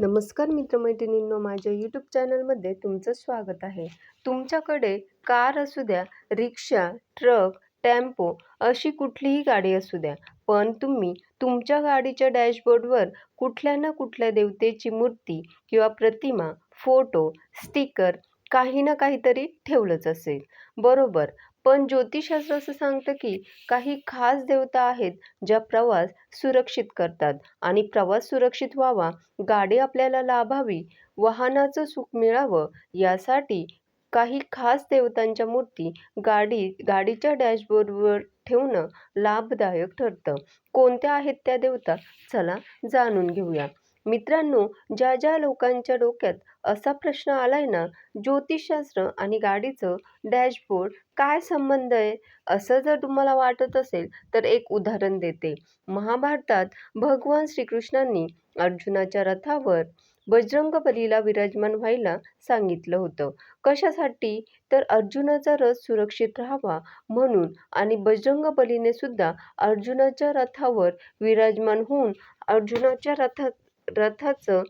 नमस्कार मित्रमैत्रिणींनो माझ्या यूट्यूब चॅनलमध्ये तुमचं स्वागत आहे. तुमच्याकडे कार असू द्या रिक्षा ट्रक टेम्पो अशी कुठलीही गाडी असू द्या पण तुम्ही तुमच्या गाडीच्या डॅशबोर्डवर कुठल्या ना कुठल्या देवतेची मूर्ती किंवा प्रतिमा फोटो स्टिकर काही ना काहीतरी ठेवलंच असेल. बरोबर पण ज्योतिषशास्त्र असं सांगतं की काही खास देवता आहेत ज्या प्रवास सुरक्षित करतात. आणि प्रवास सुरक्षित व्हावा गाडी आपल्याला लाभावी वाहनाचं सुख मिळावं यासाठी काही खास देवतांच्या मूर्ती गाडी गाडीच्या डॅशबोर्डवर ठेवणं लाभदायक ठरतं. कोणत्या आहेत त्या देवता? चला जाणून घेऊया. मित्रांनो ज्या ज्या लोकांच्या डोक्यात असा प्रश्न आलाय ना ज्योतिषशास्त्र आणि गाडीचं डॅशबोर्ड काय संबंध आहे? असं जर तुम्हाला वाटत असेल तर एक उदाहरण देते. महाभारतात भगवान श्रीकृष्णांनी अर्जुनाच्या रथावर बजरंगबलीला विराजमान व्हायला सांगितलं होतं. कशासाठी? तर अर्जुनाचा रथ सुरक्षित राहावा म्हणून आणि बजरंगबलीने सुद्धा अर्जुनाच्या रथावर विराजमान होऊन अर्जुनाच्या रथा रथाचं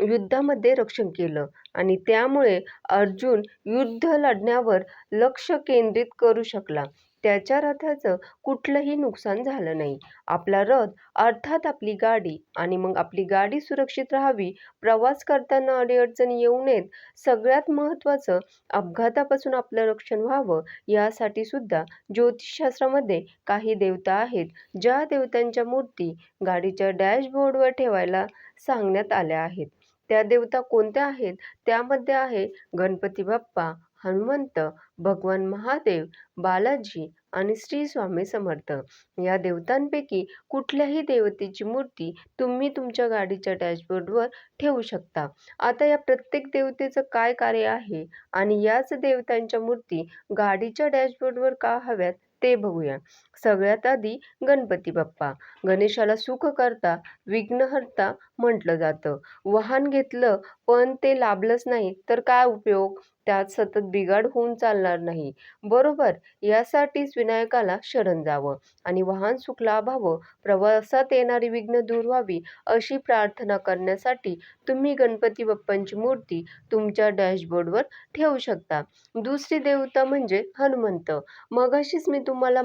युद्धामध्ये रक्षण केलं आणि त्यामुळे अर्जुन युद्ध लढण्यावर लक्ष केंद्रित करू शकला. त्याच्या रथाचं कुठलंही नुकसान झालं नाही. आपला रथ अर्थात आपली गाडी आणि मग आपली गाडी सुरक्षित राहावी प्रवास करताना अडीअडचणी येऊ नयेत सगळ्यात महत्त्वाचं अपघातापासून आपलं रक्षण व्हावं यासाठी सुद्धा ज्योतिषशास्त्रामध्ये काही देवता आहेत ज्या देवतांच्या मूर्ती गाडीच्या डॅशबोर्डवर ठेवायला सांगण्यात आल्या आहेत. त्या देवता कोणत्या आहेत? त्यामध्ये आहे गणपती बाप्पा हनुमंत भगवान महादेव बालाजी आणि श्री स्वामी समर्थ. या देवतांपैकी कुठल्याही देवतेची मूर्ती तुम्ही तुमच्या गाडीच्या डॅशबोर्डवर ठेवू शकता. आता या प्रत्येक देवतेचं काय कार्य आहे आणि याच देवतांच्या मूर्ती गाडीच्या डॅशबोर्डवर का हव्यात ते बघूया. सगळ्यात आधी गणपती बाप्पा. गणेशाला सुख करता विघ्नहर्ता म्हटलं जातं. वाहन घेतलं पण ते लाभलंच नाही तर काय उपयोग? त्यात सतत बिघाड होऊन चालणार नाही. बरोबर यासाठीच विनायकाला शरण जावं आणि वाहन सुख लाभावं प्रवासात येणारी विघ्न दूर व्हावी अशी प्रार्थना करण्यासाठी तुम्ही गणपती बाप्पांची मूर्ती तुमच्या डॅशबोर्डवर ठेवू शकता. दुसरी देवता म्हणजे हनुमंत. मगाशीच मी तुम्हाला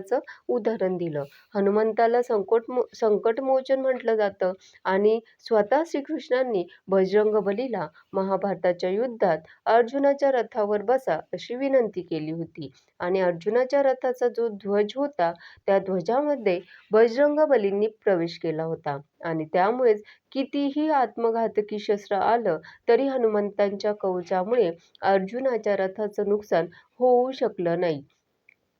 संकटाचं उदाहरण दिलं. हनुमंताला संकट मो संकटमोचन म्हटलं जातं आणि स्वतः श्रीकृष्णांनी बजरंगबलीला महाभारताच्या युद्धात अर्जुनाच्या रथावर बसा अशी विनंती केली होती. आणि अर्जुनाच्या रथाचा जो ध्वज होता त्या ध्वजामध्ये बजरंगबलींनी प्रवेश केला होता. आणि त्यामुळेच कितीही आत्मघातकी शस्त्र आलं तरी हनुमंतांच्या कवचामुळे अर्जुनाच्या रथाचं नुकसान होऊ शकलं नाही.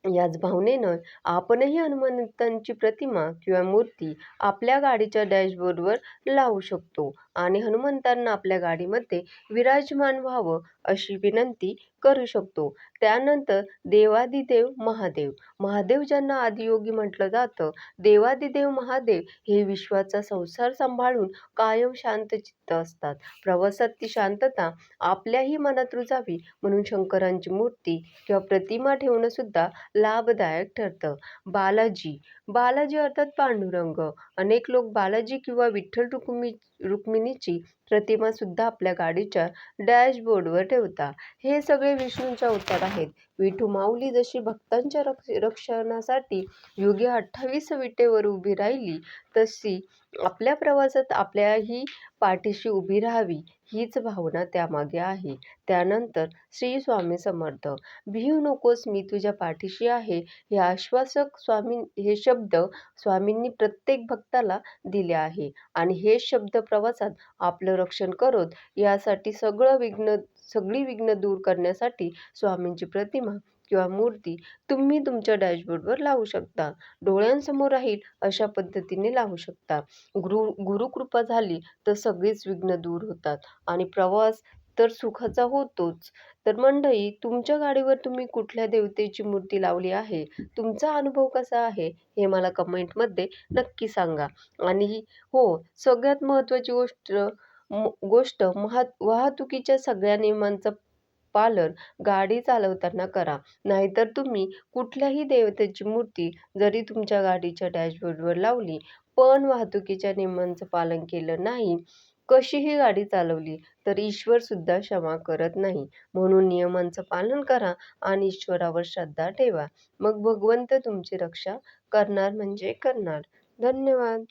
याच भावनेनं आपणही हनुमंतांची प्रतिमा किंवा मूर्ती आपल्या गाडीच्या डॅशबोर्डवर लावू शकतो. आणि हनुमंतांना आपल्या गाडीमध्ये विराजमान व्हावं अशी विनंती करू शकतो. त्यानंतर देवादिदेव महादेव. महादेव ज्यांना आदियोगी म्हटलं जातं देवादिदेव महादेव हे विश्वाचा संसार सांभाळून कायम शांतचित्त असतात. प्रवासात ती शांतता आपल्याही मनात रुजावी म्हणून शंकरांची मूर्ती किंवा प्रतिमा ठेवणंसुद्धा लाभदायक ठरतं. बालाजी. बालाजी अर्थात पांडुरंग. अनेक लोक बालाजी किंवा विठ्ठल रुक्मी रुक्मिणी प्रतिमा सुद्धा आपल्या गाडीच्या डॅशबोर्डवर ठेवता. हे सगळे विष्णूंच्या अवतार आहेत. विठू माऊली जशी भक्तांच्या रक्ष रक्षणासाठी योगी अठ्ठावीस विटेवर उभी राहिली तशी आपल्या प्रवासात आपल्याही पाठीशी उभी राहावी हीच भावना त्यामागे आहे. त्यानंतर श्री स्वामी समर्थ भिऊ नकोस मी तुझ्या पाठीशी आहे. हे आश्वासक स्वामी हे शब्द स्वामींनी प्रत्येक भक्ताला दिले आहे. आणि हे शब्द प्रवासात आपलं रक्षण करत यासाठी सगळं विघ्न सगळी विघ्न दूर करण्यासाठी स्वामींची प्रतिमा किंवा मूर्ती तुम्ही तुमच्या डॅशबोर्डवर लावू शकता. डोळ्यांसमोर राहील अशा पद्धतीने लावू शकता. गुरु गुरुकृपा झाली तर सगळीच विघ्न दूर होतात आणि प्रवास तर सुखाचा होतोच. तर मंडळी तुमच्या गाडीवर तुम्ही कुठल्या देवतेची मूर्ती लावली आहे? तुमचा अनुभव कसा आहे? हे मला कमेंटमध्ये नक्की सांगा. आणि हो सगळ्यात महत्त्वाची गोष्ट गोष्ट महा वाहतुकीच्या सगळ्या नियमांचं पालन गाडी चालवताना करा. नाहीतर तुम्ही कुठल्याही देवतेची मूर्ती जरी तुमच्या गाडीच्या डॅशबोर्डवर लावली पण वाहतुकीच्या नियमांचं पालन केलं नाही कशीही गाडी चालवली तर ईश्वरसुद्धा क्षमा करत नाही. म्हणून नियमांचं पालन करा आणि ईश्वरावर श्रद्धा ठेवा. मग भगवंत तुमची रक्षा करणार म्हणजे करणार. धन्यवाद.